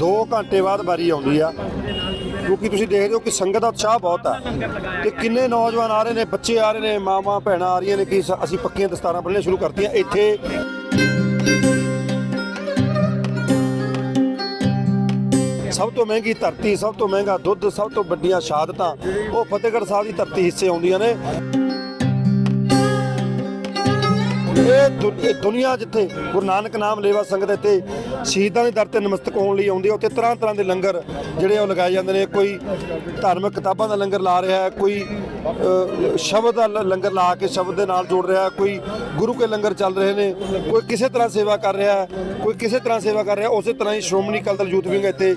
2 ਘੰਟੇ ਬਾਅਦ ਵਾਰੀ ਆਉਂਦੀ ਆ। ਕਿਉਂਕਿ ਤੁਸੀਂ ਦੇਖਦੇ ਹੋ ਕਿ ਸੰਗਤ ਦਾ ਉਤਸ਼ਾਹ ਬਹੁਤ ਆ। ਤੇ ਕਿੰਨੇ ਨੌਜਵਾਨ ਆ ਰਹੇ ਨੇ, ਬੱਚੇ ਆ ਰਹੇ ਨੇ, ਮਾਵਾਂ, ਭੈਣਾਂ ਆ ਰਹੀਆਂ ਨੇ ਕਿ ਅਸੀਂ ਪੱਕੀਆਂ ਦਸਤਾਰਾਂ ਬੰਨ੍ਹਣੀਆਂ ਸ਼ੁਰੂ ਕਰਤੀਆਂ ਇੱਥੇ। ਸਭ ਤੋਂ ਮਹਿੰਗੀ ਧਰਤੀ, ਸਭ ਤੋਂ ਮਹਿੰਗਾ ਦੁੱਧ, ਸਭ ਤੋਂ ਵੱਡੀਆਂ ਸ਼ਹਾਦਤਾਂ, ਉਹ ਫਤਿਹਗੜ੍ਹ ਸਾਹਿਬ ਦੀ ਧਰਤੀ ਹਿੱਸੇ ਆਉਂਦੀਆਂ ਨੇ। ਇਹ ਦੁ- ਇਹ ਦੁਨੀਆ ਜਿੱਥੇ ਗੁਰੂ ਨਾਨਕ ਨਾਮ ਲੇਵਾ ਸੰਗਤ ਇੱਥੇ ਸ਼ਹੀਦਾਂ ਦੇ ਦਰ ਤੇ ਨਮਸਤਕ ਹੋਣ ਲਈ ਆਉਂਦੀ ਹੈ ਉੱਥੇ ਤਰ੍ਹਾਂ ਤਰ੍ਹਾਂ ਦੇ ਲੰਗਰ ਜਿਹੜੇ ਉਹ ਲਗਾਏ ਜਾਂਦੇ ਨੇ। ਕੋਈ ਧਾਰਮਿਕ ਕਿਤਾਬਾਂ ਦਾ ਲੰਗਰ ਲਾ ਰਿਹਾ ਹੈ ਕੋਈ ਅ, ਸ਼ਬਦ ਦਾ ਲ- ਲੰਗਰ ਲਾ ਕੇ ਸ਼ਬਦ ਦੇ ਨਾਲ ਜੋੜ ਰਿਹਾ ਹੈ ਕੋਈ ਗੁਰੂ ਕੇ ਲੰਗਰ ਚੱਲ ਰਹੇ ਨੇ ਕੋਈ ਕਿਸੇ ਤਰ੍ਹਾਂ ਸੇਵਾ ਕਰ ਰਿਹਾ ਹੈ ਕੋਈ ਕਿਸੇ ਤਰ੍ਹਾਂ ਸੇਵਾ ਕਰ ਰਿਹਾ ਉਸੇ ਤਰ੍ਹਾਂ ਹੀ ਸ਼੍ਰੋਮਣੀ ਅਕਾਲੀ ਦਲ ਯੂਥ ਵਿੰਗ ਇੱਥੇ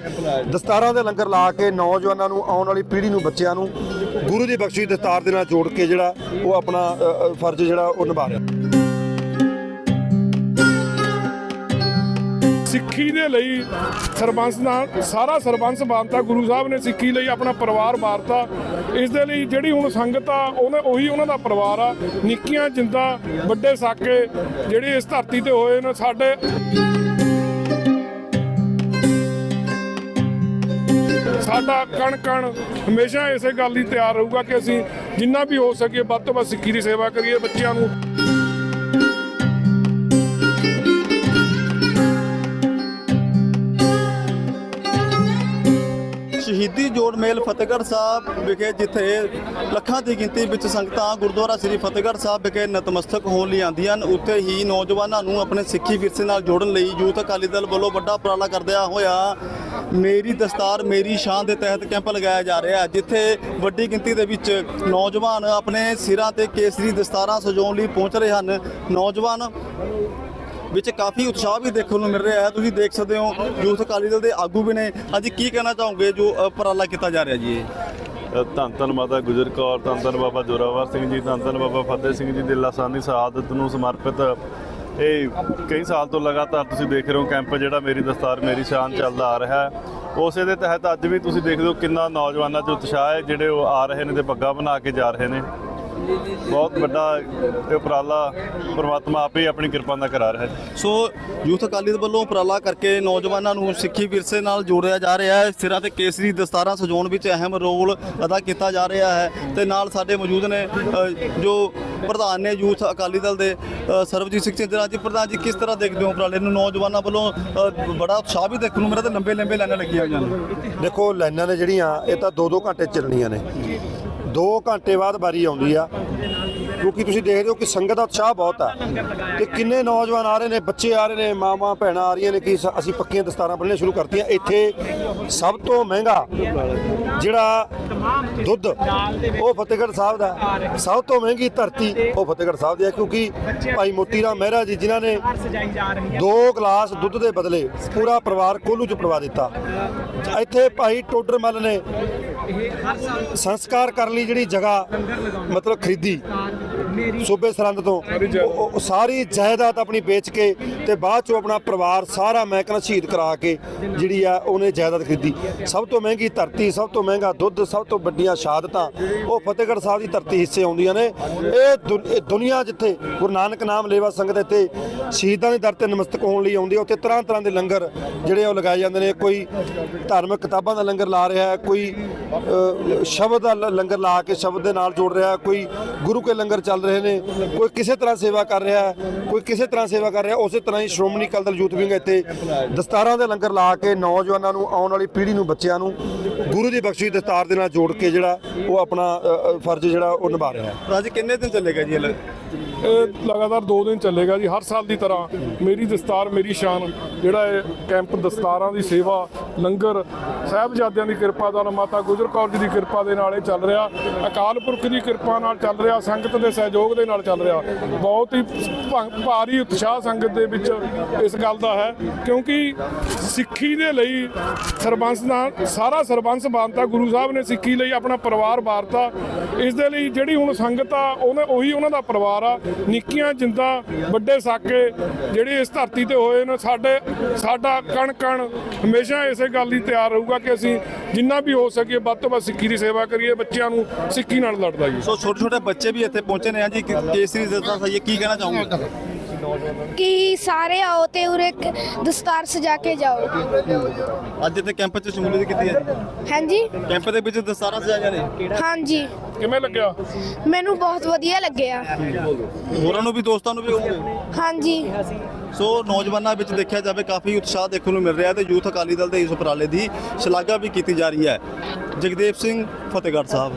ਦਸਤਾਰਾਂ ਦੇ ਲੰਗਰ ਲਾ ਕੇ ਨੌਜਵਾਨਾਂ ਨੂੰ ਆਉਣ ਵਾਲੀ ਪੀੜ੍ਹੀ ਨੂੰ ਬੱਚਿਆਂ ਨੂੰ ਗੁਰੂ ਦੀ ਬਖਸ਼ੀ ਦਸਤਾਰ ਦੇ ਨਾਲ ਜੋੜ ਕੇ ਜਿਹੜਾ ਉਹ ਆਪਣਾ ਅ, ਅ, ਫਰਜ਼ ਜਿਹੜਾ ਉਹ ਨਿਭਾ ਰਿਹਾ। ਸਿੱਖੀ ਦੇ ਲਈ ਸਰਬੰਸ ਨਾਲ, ਸਾਰਾ ਸਰਬੰਸ ਬਾਂਤਾ ਗੁਰੂ ਸਾਹਿਬ ਨੇ ਸਿੱਖੀ ਲਈ ਆਪਣਾ ਪਰਿਵਾਰ ਵਾਰਤਾ। ਇਸ ਦੇ ਲਈ ਜਿਹੜੀ ਹੁਣ ਸੰਗਤ ਆ, ਉਹਨੇ ਉਹੀ ਉਹਨਾਂ ਦਾ ਪਰਿਵਾਰ ਆ। ਨਿੱਕੀਆਂ ਜਿੰਦਾ, ਵੱਡੇ ਸਾਕੇ ਜਿਹੜੇ ਇਸ ਧਰਤੀ ਤੇ ਹੋਏ ਨੇ ਸਾਡੇ। ਸਾਡਾ ਕਣ ਕਣ ਹਮੇਸ਼ਾ ਇਸੇ ਗੱਲ ਲਈ ਤਿਆਰ ਰਹੂਗਾ ਕਿ ਅਸੀਂ ਜਿੰਨਾ ਵੀ ਹੋ ਸਕੇ ਵੱਧ ਤੋਂ ਵੱਧ ਸਿੱਖੀ ਦੀ ਸੇਵਾ ਕਰੀਏ ਬੱਚਿਆਂ ਨੂੰ। ਸ਼ਹੀਦੀ ਜੋੜ ਮੇਲ ਫਤਿਹਗੜ੍ਹ ਸਾਹਿਬ ਵਿਖੇ ਜਿੱਥੇ ਲੱਖਾਂ ਦੀ ਗਿਣਤੀ ਵਿੱਚ ਸੰਗਤਾਂ ਗੁਰਦੁਆਰਾ ਸ੍ਰੀ ਫਤਿਹਗੜ੍ਹ ਸਾਹਿਬ ਵਿਖੇ ਨਤਮਸਤਕ ਹੋਣ ਲਈ ਆਉਂਦੀਆਂ ਹਨ। ਉੱਥੇ ਹੀ ਨੌਜਵਾਨਾਂ ਨੂੰ ਆਪਣੇ ਸਿੱਖੀ ਵਿਰਸੇ ਨਾਲ ਜੋੜਨ ਲਈ ਯੂਥ ਅਕਾਲੀ ਦਲ ਵੱਲੋਂ ਵੱਡਾ ਉਪਰਾਲਾ ਕਰਦਿਆਂ ਹੋਇਆ ਮੇਰੀ ਦਸਤਾਰ, ਮੇਰੀ ਸ਼ਾਨ ਦੇ ਤਹਿਤ ਕੈਂਪ ਲਗਾਇਆ ਜਾ ਰਿਹਾ ਹੈ, ਜਿੱਥੇ ਵੱਡੀ ਗਿਣਤੀ ਦੇ ਵਿੱਚ ਨੌਜਵਾਨ ਆਪਣੇ ਸਿਰਾਂ ਤੇ ਕੇਸਰੀ ਦਸਤਾਰਾਂ ਸਜਾਉਣ ਲਈ ਪਹੁੰਚ ਰਹੇ ਹਨ। ਨੌਜਵਾਨ ਵਿੱਚ ਕਾਫੀ ਉਤਸ਼ਾਹ ਵੀ ਦੇਖਣ ਨੂੰ ਮਿਲ ਰਿਹਾ ਹੈ। ਤੁਸੀਂ ਦੇਖ ਸਕਦੇ ਹੋ, ਯੂਥ ਅਕਾਲੀ ਦਲ ਦੇ ਆਗੂ ਵੀ ਨੇ। ਅੱਜ ਕੀ ਕਹਿਣਾ ਚਾਹੋਗੇ ਜੋ ਉਪਰਾਲਾ ਕੀਤਾ ਜਾ ਰਿਹਾ ਜੀ ਇਹ? ਧੰਨ ਧੰਨ ਮਾਤਾ ਗੁਜਰ ਕੌਰ, ਧੰਨ ਧੰਨ ਬਾਬਾ ਜੋਰਾਵਰ ਸਿੰਘ ਜੀ, ਧੰਨ ਧੰਨ ਬਾਬਾ ਫਤਿਹ ਸਿੰਘ ਜੀ ਦੀ ਲਾਸਾਨੀ ਸ਼ਹਾਦਤ ਨੂੰ ਸਮਰਪਿਤ। ਇਹ ਕਈ ਸਾਲ ਤੋਂ ਲਗਾਤਾਰ ਤੁਸੀਂ ਦੇਖ ਰਹੇ ਹੋ, ਕੈਂਪ ਜਿਹੜਾ ਮੇਰੀ ਦਸਤਾਰ, ਮੇਰੀ ਸ਼ਾਨ ਚੱਲਦਾ ਆ ਰਿਹਾ ਹੈ। ਉਸੇ ਦੇ ਤਹਿਤ ਅੱਜ ਵੀ ਤੁਸੀਂ ਦੇਖਦੇ ਹੋ ਕਿੰਨਾ ਨੌਜਵਾਨਾਂ 'ਚ ਉਤਸ਼ਾਹ ਹੈ, ਜਿਹੜੇ ਉਹ ਆ ਰਹੇ ਨੇ ਤੇ ਪੱਗਾ ਬਣਾ ਕੇ ਜਾ ਰਹੇ ਨੇ। ਬਹੁਤ ਵੱਡਾ ਇਹ ਉਪਰਾਲਾ ਪ੍ਰਮਾਤਮਾ ਆਪੇ ਹੀ ਆਪਣੀ ਕਿਰਪਾ ਨਾਲ ਕਰਾ ਰਿਹਾ ਹੈ। ਸੋ ਯੂਥ ਅਕਾਲੀ ਦਲ ਵੱਲੋਂ ਉਪਰਾਲਾ ਕਰਕੇ ਨੌਜਵਾਨਾਂ ਨੂੰ ਸਿੱਖੀ ਵਿਰਸੇ ਨਾਲ ਜੋੜਿਆ ਜਾ ਰਿਹਾ ਹੈ। ਸਿਰਾਂ ਤੇ ਕੇਸਰੀ ਦਸਤਾਰਾਂ ਸਜਾਉਣ ਵਿੱਚ ਅਹਿਮ ਰੋਲ ਅਦਾ ਕੀਤਾ ਜਾ ਰਿਹਾ ਹੈ ਤੇ ਨਾਲ ਸਾਡੇ ਮੌਜੂਦ ਨੇ ਜੋ ਪ੍ਰਧਾਨ ਨੇ ਯੂਥ ਅਕਾਲੀ ਦਲ ਦੇ ਸਰਬਜੀਤ ਸਿੰਘ ਚੰਦਰਾ ਜੀ। ਪ੍ਰਧਾਨ ਜੀ ਕਿਸ ਤਰ੍ਹਾਂ ਦੇਖਦੇ ਹੋ ਉਪਰਾਲੇ ਨੂੰ? ਨੌਜਵਾਨਾਂ ਵੱਲੋਂ ਬੜਾ ਉਤਸ਼ਾਹ ਵੀ ਦੇਖਣ ਨੂੰ ਮਿਲਿਆ ਤੇ ਲੰਬੇ ਲੰਬੇ ਲਾਈਨਾਂ ਲੱਗੀਆਂ ਹੋਈਆਂ ਨੇ। ਦੇਖੋ ਲਾਈਨਾਂ ਨੇ ਜਿਹੜੀਆਂ ਇਹ ਤਾਂ 2-2 ਘੰਟੇ ਚੱਲਣੀਆਂ ਨੇ। 2 ਘੰਟੇ ਬਾਅਦ ਵਾਰੀ ਆਉਂਦੀ ਆ। ਕਿਉਂਕਿ ਤੁਸੀਂ ਦੇਖਦੇ ਹੋ ਕਿ ਸੰਗਤ ਦਾ ਉਤਸ਼ਾਹ ਬਹੁਤ ਆ। ਤੇ ਕਿੰਨੇ ਨੌਜਵਾਨ ਆ ਰਹੇ ਨੇ, ਬੱਚੇ ਆ ਰਹੇ ਨੇ, ਮਾਵਾਂ, ਭੈਣਾਂ ਆ ਰਹੀਆਂ ਨੇ ਕਿ ਅਸੀਂ ਪੱਕੀਆਂ ਦਸਤਾਰਾਂ ਬੰਨ੍ਹਣੀਆਂ ਸ਼ੁਰੂ ਕਰਤੀਆਂ। ਇੱਥੇ ਸਭ ਤੋਂ ਮਹਿੰਗਾ ਜਿਹੜਾ ਦੁੱਧ, ਉਹ ਫਤਿਹਗੜ੍ਹ ਸਾਹਿਬ ਦਾ। ਸਭ ਤੋਂ ਮਹਿੰਗੀ ਧਰਤੀ ਉਹ ਫਤਿਹਗੜ੍ਹ ਸਾਹਿਬ ਦੀ ਹੈ ਕਿਉਂਕਿ ਭਾਈ ਮੋਤੀ ਰਾਮ ਮਹਿਰਾ ਜੀ, ਜਿਨ੍ਹਾਂ ਨੇ ਦੋ ਗਲਾਸ ਦੁੱਧ ਦੇ ਬਦਲੇ ਪੂਰਾ ਪਰਿਵਾਰ ਕੋਲੂ ਚ ਪੜਵਾ ਦਿੱਤਾ। ਇੱਥੇ ਭਾਈ ਟੋਡਰ ਮੱਲ ਨੇ ਸੰਸਕਾਰ ਕਰਨ ਲਈ ਜਿਹੜੀ ਜਗ੍ਹਾ ਮਤਲਬ ਖਰੀਦੀ। ਸੂਬੇ ਸਰਹੰਦ ਤੋਂ ਉਹ- ਉਹ ਸਾਰੀ ਜਾਇਦਾਦ ਆਪਣੀ ਵੇਚ ਕੇ ਤੇ ਬਾਅਦ ਚੋਂ ਆਪਣਾ ਪਰਿਵਾਰ ਸਾਰਾ ਮੈਂ ਕਹਿੰਦਾ ਸ਼ਹੀਦ ਕਰਾ ਕੇ ਜਿਹੜੀ ਆ ਉਹਨੇ ਜਾਇਦਾਦ ਖਰੀਦੀ। ਸਭ ਤੋਂ ਮਹਿੰਗੀ ਧਰਤੀ ਸਭ ਤੋਂ ਮਹਿੰਗਾ ਦੁੱਧ ਸਭ ਤੋਂ ਵੱਡੀਆਂ ਸ਼ਹਾਦਤਾਂ ਉਹ ਫਤਿਹਗੜ੍ਹ ਸਾਹਿਬ ਦੀ ਧਰਤੀ ਹਿੱਸੇ ਆਉਂਦੀਆਂ ਨੇ। ਇਹ ਦੁ- ਇਹ ਦੁਨੀਆ ਜਿੱਥੇ ਗੁਰੂ ਨਾਨਕ ਨਾਮ ਲੇਵਾ ਸੰਗਤ ਇੱਥੇ ਸ਼ਹੀਦਾਂ ਦੇ ਦਰ ਤੇ ਨਮਸਤਕ ਹੋਣ ਲਈ ਆਉਂਦੀ ਹੈ ਉੱਥੇ ਤਰ੍ਹਾਂ ਤਰ੍ਹਾਂ ਦੇ ਲੰਗਰ ਜਿਹੜੇ ਉਹ ਲਗਾਏ ਜਾਂਦੇ ਨੇ। ਕੋਈ ਧਾਰਮਿਕ ਕਿਤਾਬਾਂ ਦਾ ਲੰਗਰ ਲਾ ਰਿਹਾ ਹੈ ਕੋਈ ਅ, ਸ਼ਬਦ ਦਾ ਲ- ਲੰਗਰ ਲਾ ਕੇ ਸ਼ਬਦ ਦੇ ਨਾਲ ਜੋੜ ਰਿਹਾ ਹੈ ਕੋਈ ਗੁਰੂ ਕੇ ਲੰਗਰ ਚੱਲ ਰਹੇ ਨੇ। ਕੋਈ ਕਿਸੇ ਤਰ੍ਹਾਂ ਸੇਵਾ ਕਰ ਰਿਹਾ ਹੈ ਕੋਈ ਕਿਸੇ ਤਰ੍ਹਾਂ ਸੇਵਾ ਕਰ ਰਿਹਾ ਉਸੇ ਤਰ੍ਹਾਂ ਹੀ ਸ਼੍ਰੋਮਣੀ ਅਕਾਲੀ ਦਲ ਯੂਥ ਵਿੰਗ ਇੱਥੇ ਦਸਤਾਰਾਂ ਦੇ ਲੰਗਰ ਲਾ ਕੇ ਨੌਜਵਾਨਾਂ ਨੂੰ ਆਉਣ ਵਾਲੀ ਪੀੜ੍ਹੀ ਨੂੰ ਬੱਚਿਆਂ ਨੂੰ ਗੁਰੂ ਦੀ ਬਖਸ਼ੀ ਦਸਤਾਰ ਦੇ ਨਾਲ ਜੋੜ ਕੇ ਜਿਹੜਾ ਉਹ ਆਪਣਾ ਫਰਜ਼ ਜਿਹੜਾ ਉਹ ਨਿਭਾ ਰਿਹਾ ਹੈ। ਅੱਜ ਕਿੰਨੇ ਦਿਨ ਚੱਲੇਗਾ ਜੀ ਇਹ ਲਗਾਤਾਰ 2 ਦਿਨ ਚੱਲੇਗਾ ਜੀ ਹਰ ਸਾਲ ਦੀ ਤਰ੍ਹਾਂ ਮੇਰੀ ਦਸਤਾਰ ਮੇਰੀ ਸ਼ਾਨ ਜਿਹੜਾ ਇਹ ਕੈਂਪ ਦਸਤਾਰਾਂ ਦੀ ਸੇਵਾ ਲੰਗਰ, ਸਾਹਿਬਜ਼ਾਦਿਆਂ ਦੀ ਕਿਰਪਾ ਨਾਲ, ਮਾਤਾ ਗੁਜਰ ਕੌਰ ਜੀ ਦੀ ਕਿਰਪਾ ਦੇ ਨਾਲ ਇਹ ਚੱਲ ਰਿਹਾ। ਅਕਾਲ ਪੁਰਖ ਦੀ ਕਿਰਪਾ ਨਾਲ ਚੱਲ ਰਿਹਾ, ਸੰਗਤ ਦੇ ਸਹਿਯੋਗ ਦੇ ਨਾਲ ਚੱਲ ਰਿਹਾ। ਬਹੁਤ ਹੀ ਭਾਰੀ ਉਤਸ਼ਾਹ ਸੰਗਤ ਦੇ ਵਿੱਚ ਇਸ ਗੱਲ ਦਾ ਹੈ, ਕਿਉਂਕਿ ਸਿੱਖੀ ਦੇ ਲਈ ਸਰਬੰਸ ਦਾ ਸਾਰਾ ਸਰਬੰਸ ਬਾਂਤਾ ਗੁਰੂ ਸਾਹਿਬ ਨੇ ਸਿੱਖੀ ਲਈ ਆਪਣਾ ਪਰਿਵਾਰ ਵਾਰਤਾ। ਇਸ ਦੇ ਲਈ ਜਿਹੜੀ ਹੁਣ ਸੰਗਤ ਆ, ਉਹਨੇ ਉਹੀ ਉਹਨਾਂ ਦਾ ਪਰਿਵਾਰ ਆ, ਨਿੱਕੀਆਂ ਜਿੰਦਾ ਵੱਡੇ ਸਾਕੇ ਜਿਹੜੇ ਇਸ ਧਰਤੀ ਤੇ ਹੋਏ ਨੇ, ਸਾਡੇ ਸਾਡਾ ਕਣ ਕਣ ਹਮੇਸ਼ਾ ਇਸੇ ਗੱਲ ਲਈ ਤਿਆਰ ਰਹੂਗਾ ਕਿ ਅਸੀਂ ਜਿੰਨਾ ਵੀ ਹੋ ਸਕੇ ਵੱਧ ਤੋਂ ਵੱਧ ਸਿੱਖੀ ਦੀ ਸੇਵਾ ਕਰੀਏ ਬੱਚਿਆਂ ਨੂੰ ਸਿੱਖੀ ਨਾਲ ਲੜਦਾ ਜੀ। ਸੋ ਛੋਟੇ ਛੋਟੇ ਬੱਚੇ ਵੀ ਇੱਥੇ ਪਹੁੰਚੇ ਨੇ ਆ ਜੀ ਕਿ- ਕੇਸਰੀ ਦਸਤਾਰ ਸਹੀ ਕੀ ਕਹਿਣਾ ਚਾਹੋਗੇ? ਕਿ ਸਾਰੇ ਆਓ ਤੇ ਉਰੇ ਇੱਕ ਦਸਤਾਰ ਸਜਾ ਕੇ ਜਾਓ। ਅੱਜ ਇੱਥੇ ਕੈਂਪ 'ਚ ਸ਼ਮੂਲੀਅਤ ਕੀਤੀ ਹੈ ਜੀ। ਹਾਂਜੀ? ਕੈਂਪ ਦੇ ਵਿੱਚ ਦਸਤਾਰਾਂ ਸਜਾਈਆਂ ਨੇ। ਹਾਂਜੀ। ਕਿਵੇਂ ਲੱਗਿਆ? ਮੈਨੂੰ ਬਹੁਤ ਵਧੀਆ ਲੱਗਿਆ। ਹੋਰਾਂ ਨੂੰ ਵੀ ਦੋਸਤਾਂ ਨੂੰ ਵੀ ਕਹੋਗੇ ਹਾਂਜੀ। ਸੋ ਨੌਜਵਾਨਾਂ ਵਿੱਚ ਦੇਖਿਆ ਜਾਵੇ ਕਾਫੀ ਉਤਸ਼ਾਹ ਦੇਖਣ ਨੂੰ ਮਿਲ ਰਿਹਾ ਤੇ ਯੂਥ ਅਕਾਲੀ ਦਲ ਦੇ ਇਸ ਉਪਰਾਲੇ ਦੀ ਸ਼ਲਾਘਾ ਵੀ ਕੀਤੀ ਜਾ ਰਹੀ ਹੈ। ਜਗਦੇਵ ਸਿੰਘ, ਫਤਿਹਗੜ੍ਹ ਸਾਹਿਬ।